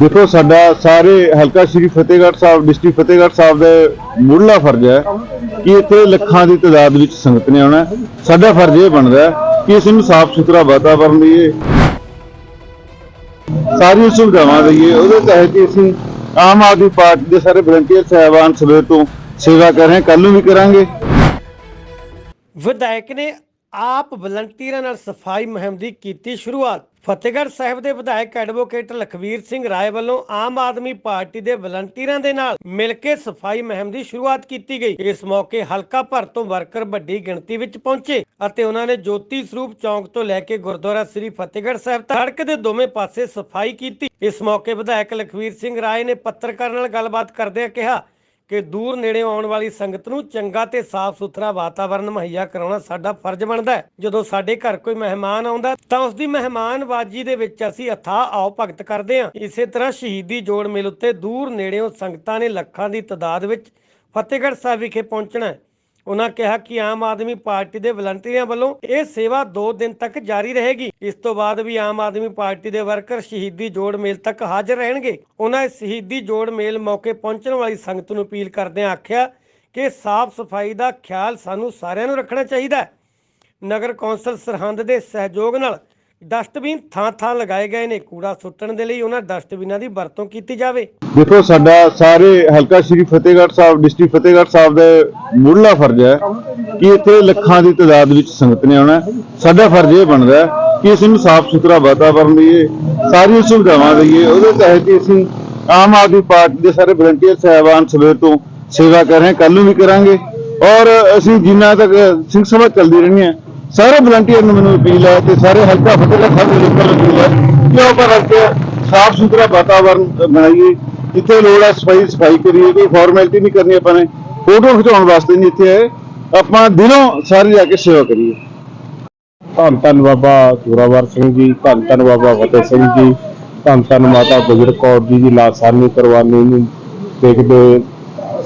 ਦੇਖੋ, ਸਾਡਾ ਸਾਰੇ ਹਲਕਾ ਸ਼੍ਰੀ ਫਤਿਹਗੜ੍ਹ ਸਾਹਿਬ, ਡਿਸਟ੍ਰਿਕਟ ਫਤਿਹਗੜ੍ਹ ਸਾਹਿਬ ਦਾ ਮੁੱਢਲਾ ਫਰਜ਼ ਹੈ ਕਿ ਇੱਥੇ ਲੱਖਾਂ ਦੀ ਤਾਦਾਦ ਵਿੱਚ ਸੰਗਤ ਨੇ ਆਉਣਾ ਸਾਡਾ ਫਰਜ਼ ਇਹ ਬਣਦਾ ਕਿ ਅਸੀਂ ਨੂੰ ਸਾਫ਼ ਸੁਥਰਾ ਵਾਤਾਵਰਨ ਦਈਏ। ਸਾਰੀਆਂ ਸੁਵਿਧਾਵਾਂ ਦਈਏ। ਉਹਦੇ ਤਹਿਤ ਹੀ ਅਸੀਂ ਆਮ ਆਦਮੀ ਪਾਰਟੀ ਦੇ ਸਾਰੇ ਵਲੰਟੀਅਰ ਸਹਿਬਾਨ ਸਵੇਰ ਤੋਂ ਸੇਵਾ ਕਰ ਰਹੇ ਹਾਂ। ਕੱਲ ਨੂੰ ਵੀ ਕਰਾਂਗੇ। ਵਿਧਾਇਕ ਨੇ ਆਪ ਵਲੰਟੀਅਰਾਂ ਨਾਲ ਸਫ਼ਾਈ ਮੁਹਿੰਮ ਦੀ ਕੀਤੀ ਸ਼ੁਰੂਆਤ। ਫਤਿਹਗੜ੍ਹ ਸਾਹਿਬ ਦੇ ਵਿਧਾਇਕ ਐਡਵੋਕੇਟ ਲਖਵੀਰ ਸਿੰਘ ਰਾਏ ਵੱਲੋਂ ਆਮ ਆਦਮੀ ਪਾਰਟੀ ਦੇ ਵਲੰਟੀਅਰਾਂ ਦੇ ਨਾਲ ਮਿਲ ਕੇ ਸਫ਼ਾਈ ਮੁਹਿੰਮ ਦੀ ਸ਼ੁਰੂਆਤ ਕੀਤੀ ਗਈ। ਇਸ ਮੌਕੇ ਹਲਕਾ ਭਰ ਤੋਂ ਵਰਕਰ ਵੱਡੀ ਗਿਣਤੀ ਵਿੱਚ ਪਹੁੰਚੇ ਅਤੇ ਉਹਨਾਂ ਨੇ ਜੋਤੀ ਸਰੂਪ ਚੌਂਕ ਤੋਂ ਲੈ ਕੇ ਗੁਰਦੁਆਰਾ ਸ੍ਰੀ ਫਤਿਹਗੜ੍ਹ ਸਾਹਿਬ ਤੱਕ ਸੜਕ ਦੇ ਦੋਵੇਂ ਪਾਸੇ ਸਫ਼ਾਈ ਕੀਤੀ। ਇਸ ਮੌਕੇ ਵਿਧਾਇਕ ਲਖਵੀਰ ਸਿੰਘ ਰਾਏ ਨੇ ਪੱਤਰਕਾਰਾਂ ਨਾਲ ਗੱਲਬਾਤ ਕਰਦਿਆਂ ਕਿਹਾ ਕਿ ਦੂਰ ਨੇੜੇ ਆਉਣ ਵਾਲੀ ਸੰਗਤ ਨੂੰ ਚੰਗਾ ਤੇ ਸਾਫ਼ ਸੁਥਰਾ ਵਾਤਾਵਰਣ ਮੁਹੱਈਆ ਕਰਾਉਣਾ ਸਾਡਾ ਫਰਜ਼ ਬਣਦਾ ਹੈ। ਜਦੋਂ ਸਾਡੇ ਘਰ ਕੋਈ ਮਹਿਮਾਨ ਆਉਂਦਾ ਤਾਂ ਉਸ ਦੀ ਮਹਿਮਾਨਬਾਜ਼ੀ ਦੇ ਵਿੱਚ ਅਸੀਂ ਅਥਾਹ ਆਓ ਭਗਤ ਕਰਦੇ ਹਾਂ। ਇਸੇ ਤਰ੍ਹਾਂ ਸ਼ਹੀਦੀ ਜੋੜ ਮੇਲ ਉੱਤੇ ਦੂਰ ਨੇੜਿਓਂ ਸੰਗਤਾਂ ਨੇ ਲੱਖਾਂ ਦੀ ਤਾਦਾਦ ਵਿੱਚ ਫਤਿਹਗੜ੍ਹ ਸਾਹਿਬ ਵਿਖੇ ਪਹੁੰਚਣਾ ਹੈ। ਉਹਨਾਂ ਕਿਹਾ ਕਿ ਆਮ ਆਦਮੀ ਪਾਰਟੀ ਦੇ ਵਲੰਟੀਅਰਾਂ ਵੱਲੋਂ ਇਹ ਸੇਵਾ 2 ਦਿਨ ਤੱਕ ਜਾਰੀ ਰਹੇਗੀ। ਇਸ ਤੋਂ ਬਾਅਦ ਵੀ ਆਮ ਆਦਮੀ ਪਾਰਟੀ ਦੇ ਵਰਕਰ ਸ਼ਹੀਦੀ ਜੋੜ ਮੇਲ ਤੱਕ ਹਾਜ਼ਰ ਰਹਿਣਗੇ। ਉਹਨਾਂ ਸ਼ਹੀਦੀ ਜੋੜ ਮੇਲ ਮੌਕੇ ਪਹੁੰਚਣ ਵਾਲੀ ਸੰਗਤ ਨੂੰ ਅਪੀਲ ਕਰਦਿਆਂ ਆਖਿਆ ਕਿ ਸਾਫ਼ ਸਫ਼ਾਈ ਦਾ ਖਿਆਲ ਸਾਨੂੰ ਸਾਰਿਆਂ ਨੂੰ ਰੱਖਣਾ ਚਾਹੀਦਾ ਹੈ। ਨਗਰ ਕੌਂਸਲ ਸਰਹੰਦ ਦੇ ਸਹਿਯੋਗ ਨਾਲ ਡਸਟਬਿਨ ਥਾਂ-ਥਾਂ ਲਗਾਏ ਗਏ ਨੇ। ਕੂੜਾ ਸੁੱਟਣ ਦੇ ਲਈ ਉਹਨਾਂ ਡਸਟਬਿਨਾਂ ਦੀ ਵਰਤੋਂ ਕੀਤੀ ਜਾਵੇ। ਦੇਖੋ, ਸਾਡਾ ਸਾਰੇ ਹਲਕਾ ਸ਼੍ਰੀ ਫਤਿਹਗੜ੍ਹ ਸਾਹਿਬ, ਡਿਸਟ੍ਰਿਕਟ ਫਤਿਹਗੜ੍ਹ ਸਾਹਿਬ ਦਾ ਮੁੱਢਲਾ ਫਰਜ਼ ਹੈ ਕਿ ਇੱਥੇ ਲੱਖਾਂ ਦੀ ਤਾਦਾਦ ਵਿੱਚ ਸੰਗਤ ਨੇ ਆਉਣਾ ਸਾਡਾ ਫਰਜ਼ ਇਹ ਬਣਦਾ ਕਿ ਅਸੀਂ ਨੂੰ ਸਾਫ਼ ਸੁਥਰਾ ਵਾਤਾਵਰਣ ਦਈਏ, ਸਾਰੀਆਂ ਸੁਵਿਧਾਵਾਂ ਦਈਏ। ਉਹਦੇ ਤਹਿਤ ਹੀ ਅਸੀਂ ਆਮ ਆਦਮੀ ਪਾਰਟੀ ਦੇ ਸਾਰੇ ਵਲੰਟੀਅਰ ਸਹਿਬਾਨ ਸਵੇਰ ਤੋਂ ਸੇਵਾ ਕਰ ਰਹੇ ਹਾਂ। ਕੱਲ ਨੂੰ ਵੀ ਕਰਾਂਗੇ। ਔਰ ਅਸੀਂ ਜਿੰਨਾ ਤੱਕ ਸਿੰਘ ਸਭਾ ਚੱਲਦੀ ਰਹਿਣੀ ਹੈ ਸਾਰੇ ਵਲੰਟੀਅਰ ਨੂੰ ਮੈਨੂੰ ਅਪੀਲ ਹੈ ਤੇ ਸਾਰੇ ਹਲਕਾ ਫਤਿਹਗੜ੍ਹ ਸਾਹਿਬ ਦੇ ਲੋਕਾਂ ਨੂੰ ਅਪੀਲ ਹੈ ਕਿ ਉਹ ਪਰ ਕੇ ਸਾਫ਼ ਸੁਥਰਾ ਵਾਤਾਵਰਨ ਬਣਾਈਏ। ਜਿੱਥੇ ਲੋੜ ਹੈ ਸਫ਼ਾਈ ਸਫ਼ਾਈ ਕਰੀਏ, ਕੋਈ ਫਾਰਮੈਲਿਟੀ ਨਹੀਂ ਕਰਨੀ ਆਪਾਂ ਨੇ। ਫੋਟੋ ਖਿਚਾਉਣ ਵਾਸਤੇ ਨਹੀਂ ਇੱਥੇ ਆਏ। ਆਪਾਂ ਦਿਨੋਂ ਸਾਰੇ ਜਾ ਕੇ ਸੇਵਾ ਕਰੀਏ। ਧੰਨ ਧੰਨ ਬਾਬਾ ਜ਼ੋਰਾਵਰ ਸਿੰਘ ਜੀ, ਧੰਨ ਧੰਨ ਬਾਬਾ ਫਤਿਹ ਸਿੰਘ ਜੀ, ਧੰਨ ਧੰਨ ਮਾਤਾ ਗੁਜਰ ਕੌਰ ਜੀ ਦੀ ਲਾਸਾਨੀ ਕੁਰਬਾਨੀ ਨੂੰ ਦੇਖਦੇ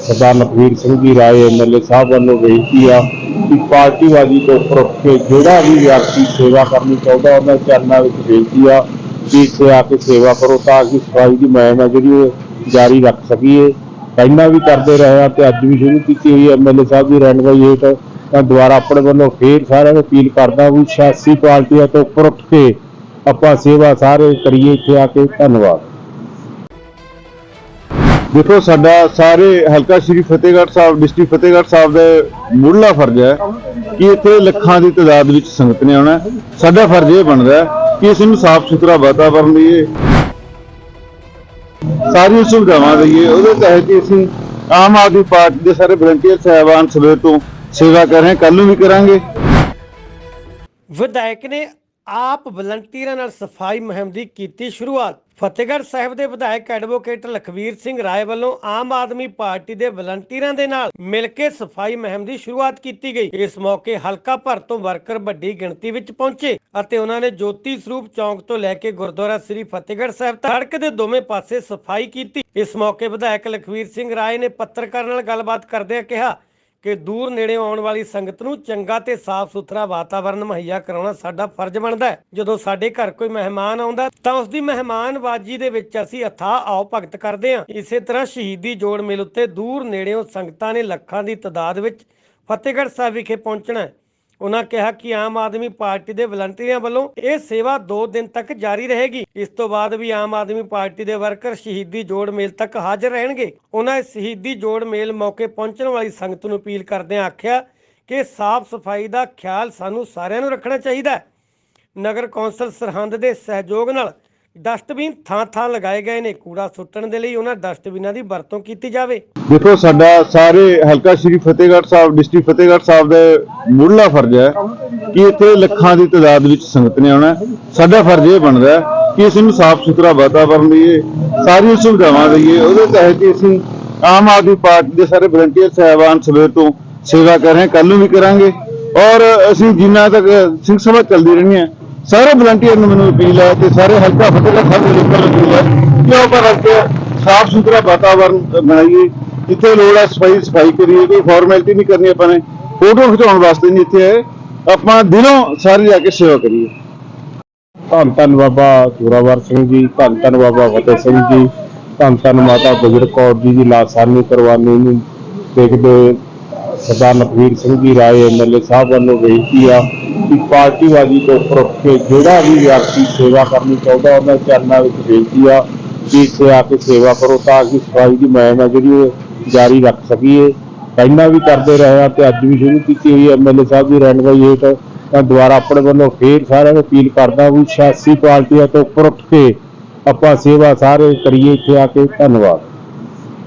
ਸਰਦਾਰ ਲਖਵੀਰ ਸਿੰਘ ਜੀ, ਰਾਏ ਐਮਐਲਏ ਸਾਹਿਬ ਵੱਲੋਂ ਬੇਨਤੀ ਆ ਕਿ ਪਾਰਟੀਵਾਦੀ ਤੋਂ ਉੱਪਰ ਉੱਠ ਕੇ ਜਿਹੜਾ ਵੀ ਵਿਅਕਤੀ ਸੇਵਾ ਕਰਨੀ ਚਾਹੁੰਦਾ, ਉਹਨਾਂ ਚਰਨਾਂ ਵਿੱਚ ਬੇਨਤੀ ਆ ਕਿ ਇੱਥੇ ਆ ਕੇ ਸੇਵਾ ਕਰੋ ਤਾਂ ਕਿ ਸਫ਼ਾਈ ਦੀ ਮੁਹਿੰਮ ਹੈ ਜਿਹੜੀ ਉਹ ਜਾਰੀ ਰੱਖ ਸਕੀਏ। ਪਹਿਲਾਂ ਵੀ ਕਰਦੇ ਰਹੇ ਆ ਤੇ ਅੱਜ ਵੀ ਸ਼ੁਰੂ ਕੀਤੀ ਹੋਈ ਐਮਐਲਏ ਸਾਹਿਬ ਦੀ ਰਹਿਨਮਾਈ ਹੇਠ ਤਾਂ ਦੁਬਾਰਾ ਆਪਣੇ ਵੱਲੋਂ ਫੇਰ ਸਾਰਿਆਂ ਨੂੰ ਅਪੀਲ ਕਰਦਾ ਵੀ ਸਿਆਸੀ ਪਾਰਟੀਆਂ ਤੋਂ ਉੱਪਰ ਉੱਠ ਕੇ ਆਪਾਂ ਸੇਵਾ ਸਾਰੇ ਕਰੀਏ। ਇੱਥੇ ਆ ਕੇ ਧੰਨਵਾਦ। ਦੇਖੋ, ਸਾਡਾ ਸਾਰੇ ਹਲਕਾ ਸ਼੍ਰੀ ਫਤਿਹਗੜ੍ਹ ਸਾਹਿਬ, ਡਿਸਟ੍ਰਿਕਟ ਫਤਿਹਗੜ੍ਹ ਸਾਹਿਬ ਦਾ ਮੁੱਢਲਾ ਫਰਜ਼ ਹੈ ਕਿ ਇੱਥੇ ਲੱਖਾਂ ਦੀ ਤਾਦਾਦ ਵਿੱਚ ਸੰਗਤ ਨੇ ਆਉਣਾ ਸਾਡਾ ਫਰਜ਼ ਇਹ ਬਣਦਾ ਕਿ ਅਸੀਂ ਨੂੰ ਸਾਫ਼ ਸੁਥਰਾ ਵਾਤਾਵਰਣ ਦਈਏ। ਸਾਰੀਆਂ ਸੁਵਿਧਾਵਾਂ ਦਈਏ। ਉਹਦੇ ਤਹਿਤ ਹੀ ਅਸੀਂ ਆਮ ਆਦਮੀ ਪਾਰਟੀ ਦੇ ਸਾਰੇ ਵਲੰਟੀਅਰ ਸਹਿਬਾਨ ਸਵੇਰ ਤੋਂ ਸੇਵਾ ਕਰ ਰਹੇ ਕੱਲ ਨੂੰ ਵੀ ਕਰਾਂਗੇ। ਵਿਧਾਇਕ ਨੇ ਆਪ ਵਲੰਟੀਅਰਾਂ ਨਾਲ ਸਫ਼ਾਈ ਮੁਹਿੰਮ ਦੀ ਕੀਤੀ ਸ਼ੁਰੂਆਤ। ਫਤਿਹਗੜ੍ਹ ਸਾਹਿਬ ਦੇ ਵਿਧਾਇਕ ਐਡਵੋਕੇਟ ਲਖਵੀਰ ਸਿੰਘ ਰਾਏ ਵੱਲੋਂ ਆਮ ਆਦਮੀ ਪਾਰਟੀ ਦੇ ਵਲੰਟੀਅਰਾਂ ਦੇ ਨਾਲ ਮਿਲ ਕੇ ਸਫ਼ਾਈ ਮੁਹਿੰਮ ਦੀ ਸ਼ੁਰੂਆਤ ਕੀਤੀ ਗਈ। ਇਸ ਮੌਕੇ ਹਲਕਾ ਭਰ ਤੋਂ ਵਰਕਰ ਵੱਡੀ ਗਿਣਤੀ ਵਿੱਚ ਪਹੁੰਚੇ ਅਤੇ ਉਹਨਾਂ ਨੇ ਜੋਤੀ ਸਰੂਪ ਚੌਂਕ ਤੋਂ ਲੈ ਕੇ ਗੁਰਦੁਆਰਾ ਸ੍ਰੀ ਫਤਿਹਗੜ੍ਹ ਸਾਹਿਬ ਤੱਕ ਸੜਕ ਦੇ ਦੋਵੇਂ ਪਾਸੇ ਸਫ਼ਾਈ ਕੀਤੀ। ਇਸ ਮੌਕੇ ਵਿਧਾਇਕ ਲਖਵੀਰ ਸਿੰਘ ਰਾਏ ਨੇ ਪੱਤਰਕਾਰਾਂ ਨਾਲ ਗੱਲਬਾਤ ਕਰਦਿਆਂ ਕਿਹਾ ਕਿ ਦੂਰ ਨੇੜੇ ਆਉਣ ਵਾਲੀ ਸੰਗਤ ਨੂੰ ਚੰਗਾ ਤੇ ਸਾਫ਼ ਸੁਥਰਾ ਵਾਤਾਵਰਣ ਮੁਹੱਈਆ ਕਰਾਉਣਾ ਸਾਡਾ ਫਰਜ਼ ਬਣਦਾ ਹੈ। ਜਦੋਂ ਸਾਡੇ ਘਰ ਕੋਈ ਮਹਿਮਾਨ ਆਉਂਦਾ ਤਾਂ ਉਸ ਦੀ ਮਹਿਮਾਨਬਾਜ਼ੀ ਦੇ ਵਿੱਚ ਅਸੀਂ ਅਥਾਹ ਆਓ ਭਗਤ ਕਰਦੇ ਹਾਂ। ਇਸੇ ਤਰ੍ਹਾਂ ਸ਼ਹੀਦੀ ਜੋੜ ਮੇਲ ਉੱਤੇ ਦੂਰ ਨੇੜਿਓਂ ਸੰਗਤਾਂ ਨੇ ਲੱਖਾਂ ਦੀ ਤਾਦਾਦ ਵਿੱਚ ਫਤਿਹਗੜ੍ਹ ਸਾਹਿਬ ਵਿਖੇ ਪਹੁੰਚਣਾ ਹੈ। ਉਹਨਾਂ ਕਿਹਾ ਕਿ ਆਮ ਆਦਮੀ ਪਾਰਟੀ ਦੇ ਵਲੰਟੀਅਰਾਂ ਵੱਲੋਂ ਇਹ ਸੇਵਾ 2 ਦਿਨ ਤੱਕ ਜਾਰੀ ਰਹੇਗੀ। ਇਸ ਤੋਂ ਬਾਅਦ ਵੀ ਆਮ ਆਦਮੀ ਪਾਰਟੀ ਦੇ ਵਰਕਰ ਸ਼ਹੀਦੀ ਜੋੜ ਮੇਲ ਤੱਕ ਹਾਜ਼ਰ ਰਹਿਣਗੇ। ਉਹਨਾਂ ਸ਼ਹੀਦੀ ਜੋੜ ਮੇਲ ਮੌਕੇ ਪਹੁੰਚਣ ਵਾਲੀ ਸੰਗਤ ਨੂੰ ਅਪੀਲ ਕਰਦਿਆਂ ਆਖਿਆ ਕਿ ਸਾਫ਼ ਸਫ਼ਾਈ ਦਾ ਖਿਆਲ ਸਾਨੂੰ ਸਾਰਿਆਂ ਨੂੰ ਰੱਖਣਾ ਚਾਹੀਦਾ ਹੈ। ਨਗਰ ਕੌਂਸਲ ਸਰਹੰਦ ਦੇ ਸਹਿਯੋਗ ਨਾਲ ਡਸਟਬਿਨ ਥਾਂ-ਥਾਂ ਲਗਾਏ ਗਏ ਨੇ। ਕੂੜਾ ਸੁੱਟਣ ਦੇ ਲਈ ਉਹਨਾਂ ਡਸਟਬਿਨਾਂ ਦੀ ਵਰਤੋਂ ਕੀਤੀ ਜਾਵੇ। ਦੇਖੋ, ਸਾਡਾ ਸਾਰੇ ਹਲਕਾ ਸ਼੍ਰੀ ਫਤਿਹਗੜ੍ਹ ਸਾਹਿਬ, ਡਿਸਟ੍ਰਿਕਟ ਫਤਿਹਗੜ੍ਹ ਸਾਹਿਬ ਦਾ ਮੁੱਢਲਾ ਫਰਜ਼ ਹੈ ਕਿ ਇੱਥੇ ਲੱਖਾਂ ਦੀ ਤਾਦਾਦ ਵਿੱਚ ਸੰਗਤ ਨੇ ਆਉਣਾ ਸਾਡਾ ਫਰਜ਼ ਇਹ ਬਣਦਾ ਕਿ ਅਸੀਂ ਨੂੰ ਸਾਫ਼ ਸੁਥਰਾ ਵਾਤਾਵਰਣ ਦਈਏ, ਸਾਰੀਆਂ ਸੁਵਿਧਾਵਾਂ ਦਈਏ। ਉਹਦੇ ਤਹਿਤ ਅਸੀਂ ਆਮ ਆਦਮੀ ਪਾਰਟੀ ਦੇ ਸਾਰੇ ਵਲੰਟੀਅਰ, ਸਹਿਬਾਨ ਸਵੇਰ ਤੋਂ ਸੇਵਾ ਕਰ ਰਹੇ ਹਾਂ। ਕੱਲ ਨੂੰ ਵੀ ਕਰਾਂਗੇ। ਔਰ ਅਸੀਂ ਜਿੰਨਾ ਤੱਕ ਸਿੰਘ ਸਭਾ ਚੱਲਦੀ ਰਹਿਣੀ ਹੈ ਸਾਰੇ ਵਲੰਟੀਅਰ ਨੂੰ ਮੈਨੂੰ ਅਪੀਲ ਹੈ ਤੇ ਸਾਰੇ ਹਲਕਾ ਫਤਿਹਗੜ੍ਹ ਸਾਹਿਬ ਦੇ ਲੋਕਾਂ ਨੂੰ ਅਪੀਲ ਹੈ ਕਿ ਉਹ ਪਰ ਕੇ ਸਾਫ਼ ਸੁਥਰਾ ਵਾਤਾਵਰਨ ਬਣਾਈਏ। ਜਿੱਥੇ ਲੋੜ ਹੈ ਸਫ਼ਾਈ ਸਫ਼ਾਈ ਕਰੀਏ, ਕੋਈ ਫਾਰਮੈਲਿਟੀ ਨਹੀਂ ਕਰਨੀ ਆਪਾਂ ਨੇ। ਫੋਟੋ ਖਿਚਾਉਣ ਵਾਸਤੇ ਨਹੀਂ ਇੱਥੇ ਆਪਾਂ ਦਿਲੋਂ ਸਾਰੇ ਜਾ ਕੇ ਸੇਵਾ ਕਰੀਏ। ਧੰਨ ਧੰਨ ਬਾਬਾ ਜੋਰਾਵਰ ਸਿੰਘ ਜੀ, ਧੰਨ ਧੰਨ ਬਾਬਾ ਫਤਿਹ ਸਿੰਘ ਜੀ, ਧੰਨ ਧੰਨ ਮਾਤਾ ਗੁਜਰ ਕੌਰ ਜੀ ਦੀ ਲਾਸਾਨੀ ਕੁਰਬਾਨੀ ਨੂੰ ਦੇਖਦੇ ਸਰਦਾਰ ਲਖਵੀਰ ਸਿੰਘ ਜੀ, ਰਾਏ ਐਮਐਲਏ ਸਾਹਿਬ ਵੱਲੋਂ ਬੇਨਤੀ ਆ ਕਿ ਪਾਰਟੀਬਾਜ਼ੀ ਤੋਂ ਉੱਪਰ ਉੱਠ ਕੇ ਜਿਹੜਾ ਵੀ ਵਿਅਕਤੀ ਸੇਵਾ ਕਰਨੀ ਚਾਹੁੰਦਾ, ਉਹਨਾਂ ਚਰਨਾਂ ਵਿੱਚ ਬੇਨਤੀ ਆ ਕਿ ਇੱਥੇ ਆ ਕੇ ਸੇਵਾ ਕਰੋ ਤਾਂ ਕਿ ਸਫ਼ਾਈ ਦੀ ਮੁਹਿੰਮ ਹੈ ਜਿਹੜੀ ਉਹ ਜਾਰੀ ਰੱਖ ਸਕੀਏ। ਪਹਿਲਾਂ ਵੀ ਕਰਦੇ ਰਹੇ ਆ ਤੇ ਅੱਜ ਵੀ ਸ਼ੁਰੂ ਕੀਤੀ ਹੋਈ ਐਮਐਲਏ ਸਾਹਿਬ ਦੀ ਰਹਿਨਮਾਈ ਹੇਠ ਮੈਂ ਦੁਬਾਰਾ ਆਪਣੇ ਵੱਲੋਂ ਫੇਰ ਸਾਰਿਆਂ ਨੂੰ ਅਪੀਲ ਕਰਦਾ ਵੀ ਸਿਆਸੀ ਪਾਰਟੀਆਂ ਤੋਂ ਉੱਪਰ ਉੱਠ ਕੇ ਆਪਾਂ ਸੇਵਾ ਸਾਰੇ ਕਰੀਏ। ਇੱਥੇ ਆ ਕੇ ਧੰਨਵਾਦ।